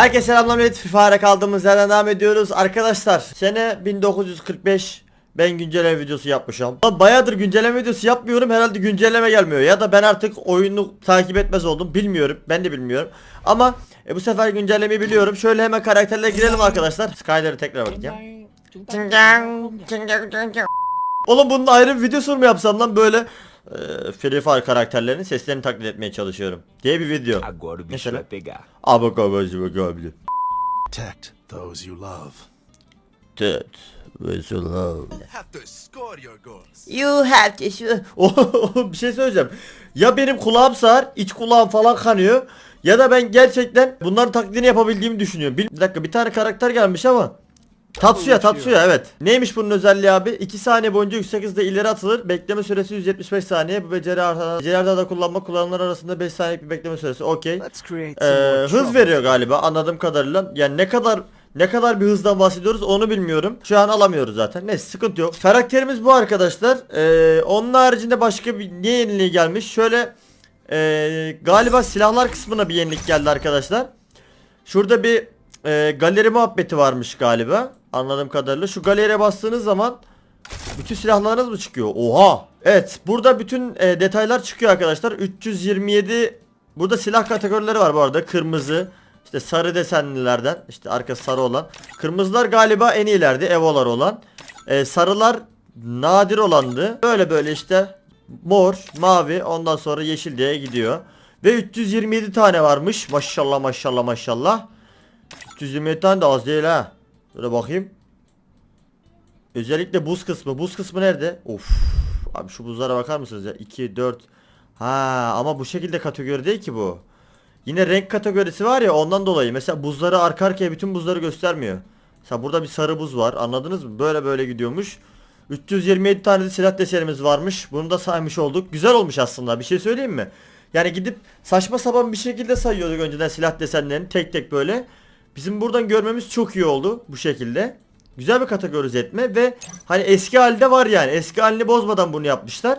Herkese selamlar millet. FIFA'ya kaldığımız yerden devam ediyoruz. Arkadaşlar sene 1945 ben güncelleme videosu yapmışım. Lan Bayağıdır güncelleme videosu yapmıyorum. Herhalde güncelleme gelmiyor. Ya da ben artık oyunu takip etmez oldum. Bilmiyorum. Ben de bilmiyorum. Ama e, bu sefer güncellemeyi biliyorum. Şöyle hemen karakterlere girelim arkadaşlar. Skyler'ı tekrar bakacağım Oğlum bunun ayrı bir videosunu mu yapsam lan böyle e, Free Fire karakterlerinin seslerini taklit etmeye çalışıyorum diye bir video Mesela? babacı bakabilir Protect those you love. Dead with your love. Have to score your goals. You have to. Oh, bir şey söyleyeceğim. Ya benim kulağım sağır, iç kulağım falan kanıyor. Ya da ben gerçekten bunların taklidini yapabildiğimi düşünüyorum. Bir dakika bir tane karakter gelmiş ama. Tatsuya Tatsuya evet. Neymiş bunun özelliği abi? 2 saniye boyunca yüksek hızda ileri atılır. Bekleme süresi 175 saniye. Bu beceri artar. Becerilerde da kullanma kullananlar arasında 5 saniyelik bir bekleme süresi. Okey. Ee, hız veriyor galiba anladığım kadarıyla. Yani ne kadar ne kadar bir hızdan bahsediyoruz onu bilmiyorum. Şu an alamıyoruz zaten. Neyse sıkıntı yok. Karakterimiz bu arkadaşlar. Ee, onun haricinde başka bir ne yeniliği gelmiş? Şöyle ee, galiba silahlar kısmına bir yenilik geldi arkadaşlar. Şurada bir ee, galeri muhabbeti varmış galiba. Anladığım kadarıyla. Şu galeriye bastığınız zaman bütün silahlarınız mı çıkıyor? Oha. Evet burada bütün e, detaylar çıkıyor arkadaşlar. 327 burada silah kategorileri var bu arada. Kırmızı, işte sarı desenlilerden, işte arkası sarı olan. Kırmızılar galiba en iyilerdi, evolar olan. E, sarılar nadir olandı. Böyle böyle işte mor, mavi, ondan sonra yeşil diye gidiyor. Ve 327 tane varmış. Maşallah maşallah maşallah. 327 tane de az değil ha. Şöyle bakayım. Özellikle buz kısmı. Buz kısmı nerede? Of. Abi şu buzlara bakar mısınız ya? 2, 4. Ha ama bu şekilde kategori değil ki bu. Yine renk kategorisi var ya ondan dolayı. Mesela buzları arka arkaya bütün buzları göstermiyor. Mesela burada bir sarı buz var. Anladınız mı? Böyle böyle gidiyormuş. 327 tane de silah desenimiz varmış. Bunu da saymış olduk. Güzel olmuş aslında. Bir şey söyleyeyim mi? Yani gidip saçma sapan bir şekilde sayıyorduk önceden silah desenlerini tek tek böyle. Bizim buradan görmemiz çok iyi oldu bu şekilde. Güzel bir kategorize etme ve hani eski halde var yani. Eski halini bozmadan bunu yapmışlar.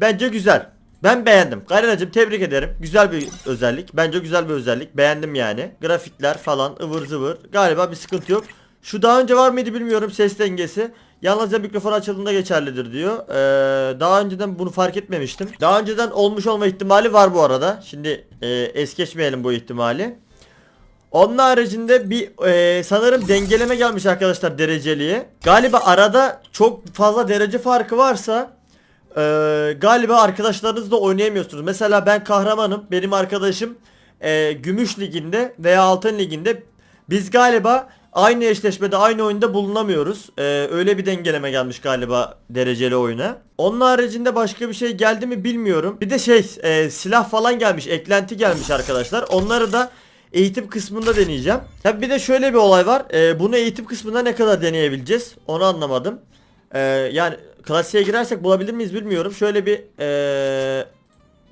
Bence güzel. Ben beğendim. Karinacığım tebrik ederim. Güzel bir özellik. Bence güzel bir özellik. Beğendim yani. Grafikler falan ıvır zıvır. Galiba bir sıkıntı yok. Şu daha önce var mıydı bilmiyorum ses dengesi. Yalnızca mikrofon açıldığında geçerlidir diyor. Ee, daha önceden bunu fark etmemiştim. Daha önceden olmuş olma ihtimali var bu arada. Şimdi e, es geçmeyelim bu ihtimali. Onun haricinde bir e, sanırım dengeleme gelmiş arkadaşlar dereceliğe. Galiba arada çok fazla derece farkı varsa e, galiba arkadaşlarınızla oynayamıyorsunuz. Mesela ben kahramanım. Benim arkadaşım e, gümüş liginde veya altın liginde. Biz galiba aynı eşleşmede aynı oyunda bulunamıyoruz. E, öyle bir dengeleme gelmiş galiba dereceli oyuna. Onun haricinde başka bir şey geldi mi bilmiyorum. Bir de şey e, silah falan gelmiş. Eklenti gelmiş arkadaşlar. Onları da eğitim kısmında deneyeceğim. Tabi bir de şöyle bir olay var. Ee, bunu eğitim kısmında ne kadar deneyebileceğiz? Onu anlamadım. Ee, yani klasiğe girersek bulabilir miyiz bilmiyorum. Şöyle bir ee,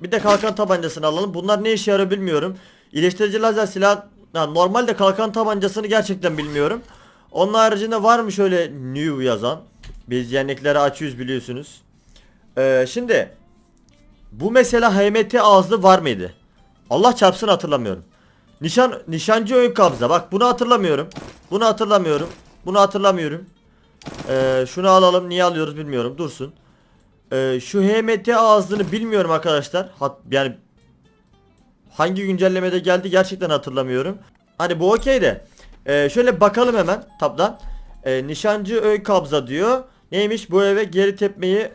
bir de kalkan tabancasını alalım. Bunlar ne işe yarıyor bilmiyorum. İyileştirici lazer silah yani normalde kalkan tabancasını gerçekten bilmiyorum. Onun haricinde var mı şöyle new yazan? Biz yenlikleri açıyoruz biliyorsunuz. Ee, şimdi bu mesela HMT ağızlı var mıydı? Allah çarpsın hatırlamıyorum. Nişan nişancı ön kabza. Bak bunu hatırlamıyorum. Bunu hatırlamıyorum. Bunu hatırlamıyorum. Ee, şunu alalım. Niye alıyoruz bilmiyorum. Dursun. Ee, şu HMT ağzını bilmiyorum arkadaşlar. Hat, yani hangi güncellemede geldi gerçekten hatırlamıyorum. Hani bu okey de. Ee, şöyle bakalım hemen tabdan. Ee, nişancı ön kabza diyor. Neymiş bu eve geri tepmeyi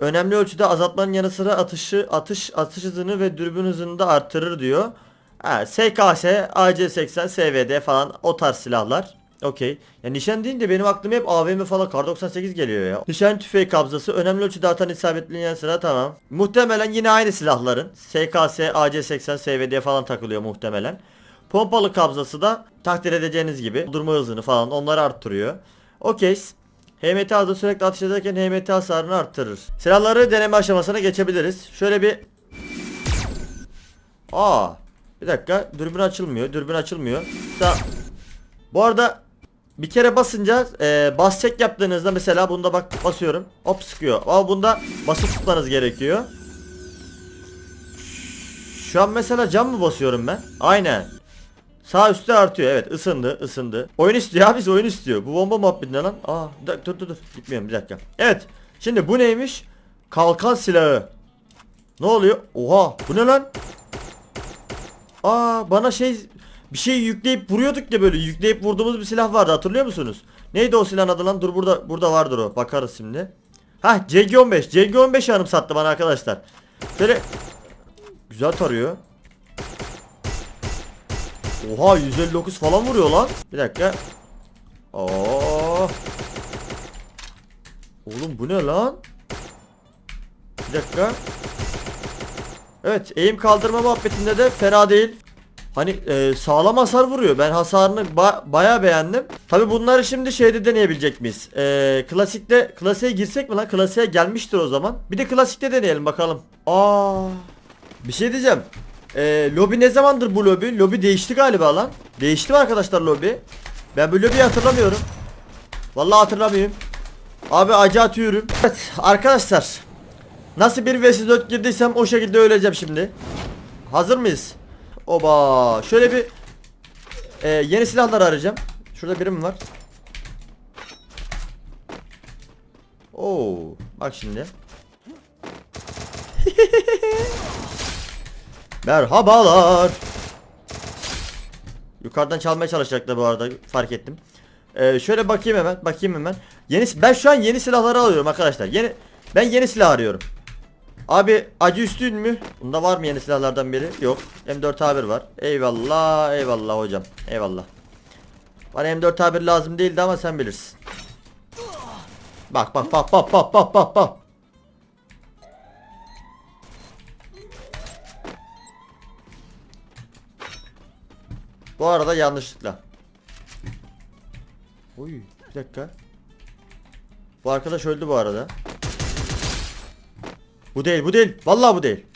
önemli ölçüde azaltmanın yanı sıra atışı atış atış hızını ve dürbün hızını da artırır diyor. Ha, SKS, AC80, SVD falan o tarz silahlar. Okey. Ya nişan deyince benim aklıma hep AVM falan Kar 98 geliyor ya. Nişan tüfeği kabzası önemli ölçüde artan isabetli yanı sıra tamam. Muhtemelen yine aynı silahların. SKS, AC80, SVD falan takılıyor muhtemelen. Pompalı kabzası da takdir edeceğiniz gibi durma hızını falan onları arttırıyor. Okey. HMT hızı sürekli atış ederken HMT hasarını arttırır. Silahları deneme aşamasına geçebiliriz. Şöyle bir Aa, bir dakika dürbün açılmıyor. Dürbün açılmıyor. Mesela, bu arada bir kere basınca e, bas çek yaptığınızda mesela bunda bak basıyorum. Hop sıkıyor. Ama bunda basıp tutmanız gerekiyor. Şu an mesela cam mı basıyorum ben? Aynen. Sağ üstte artıyor evet ısındı ısındı. Oyun istiyor abi oyun istiyor. Bu bomba muhabbeti ne lan? Aa dur dur dur gitmiyorum bir dakika. Evet şimdi bu neymiş? Kalkan silahı. Ne oluyor? Oha bu ne lan? Aa bana şey bir şey yükleyip vuruyorduk ya böyle yükleyip vurduğumuz bir silah vardı hatırlıyor musunuz? Neydi o silahın adı lan? Dur burada burada vardır o. Bakarız şimdi. Ha CG15. CG15 hanım sattı bana arkadaşlar. Şöyle güzel tarıyor. Oha 159 falan vuruyor lan. Bir dakika. Oo. Oğlum bu ne lan? Bir dakika. Evet eğim kaldırma muhabbetinde de fena değil. Hani e, sağlam hasar vuruyor. Ben hasarını ba- bayağı beğendim. Tabi bunları şimdi şeyde deneyebilecek miyiz? E, klasikte klasiğe girsek mi lan? Klasiğe gelmiştir o zaman. Bir de klasikte deneyelim bakalım. Aa. Bir şey diyeceğim. E, lobi ne zamandır bu lobi? Lobi değişti galiba lan. Değişti mi arkadaşlar lobi? Ben bu lobiyi hatırlamıyorum. Vallahi hatırlamıyorum. Abi acı atıyorum. Evet arkadaşlar. Nasıl bir vs 4 girdiysem o şekilde öleceğim şimdi. Hazır mıyız? Oba. Şöyle bir e, yeni silahlar arayacağım. Şurada birim var. Oo, bak şimdi. Merhabalar. Yukarıdan çalmaya çalışacaklar bu arada fark ettim. Ee, şöyle bakayım hemen, bakayım hemen. Yeni ben şu an yeni silahları alıyorum arkadaşlar. Yeni ben yeni silah arıyorum. Abi acı üstün mü? Bunda var mı yeni silahlardan biri? Yok. M4A1 var. Eyvallah, eyvallah hocam. Eyvallah. Bana M4A1 lazım değildi ama sen bilirsin. Bak bak bak bak bak bak bak bak. Bu arada yanlışlıkla. Oy bir dakika. Bu arkadaş öldü bu arada. Bu değil bu değil. Vallahi bu değil.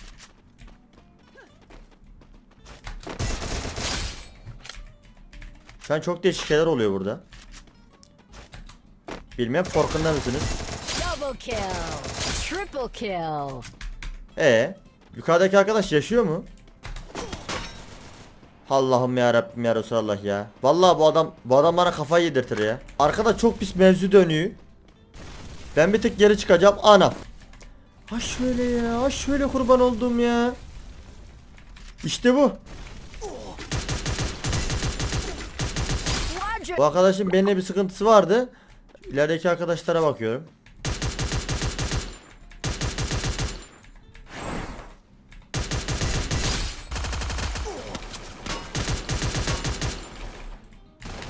Şu an çok değişik şeyler oluyor burada. Bilmem farkında mısınız? Double kill. Triple kill. Ee, yukarıdaki arkadaş yaşıyor mu? Allah'ım ya Rabbim ya Resulallah ya. Vallahi bu adam bu adam bana kafayı yedirtir ya. Arkada çok pis mevzu dönüyor. Ben bir tık geri çıkacağım. Ana. Ha şöyle ya. Ha şöyle kurban oldum ya. İşte bu. Bu arkadaşın benimle bir sıkıntısı vardı. İlerideki arkadaşlara bakıyorum.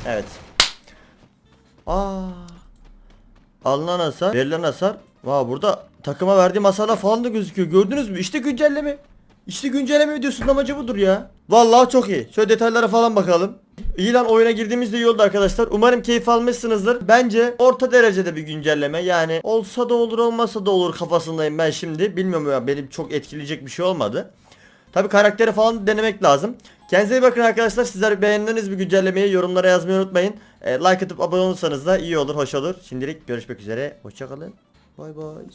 Evet. Aa. Alınan hasar, verilen hasar. Vaa burada takıma verdiğim hasarlar falan da gözüküyor. Gördünüz mü? İşte güncelleme. İşte güncelleme videosunun amacı budur ya. Vallahi çok iyi. Şöyle detaylara falan bakalım. İyi lan oyuna girdiğimizde iyi oldu arkadaşlar. Umarım keyif almışsınızdır. Bence orta derecede bir güncelleme. Yani olsa da olur olmasa da olur kafasındayım ben şimdi. Bilmiyorum ya benim çok etkileyecek bir şey olmadı. Tabi karakteri falan denemek lazım. Kendinize iyi bakın arkadaşlar. Sizler beğendiğiniz bir güncellemeyi yorumlara yazmayı unutmayın. E, like atıp abone olursanız da iyi olur, hoş olur. Şimdilik görüşmek üzere. Hoşçakalın. Bay bay.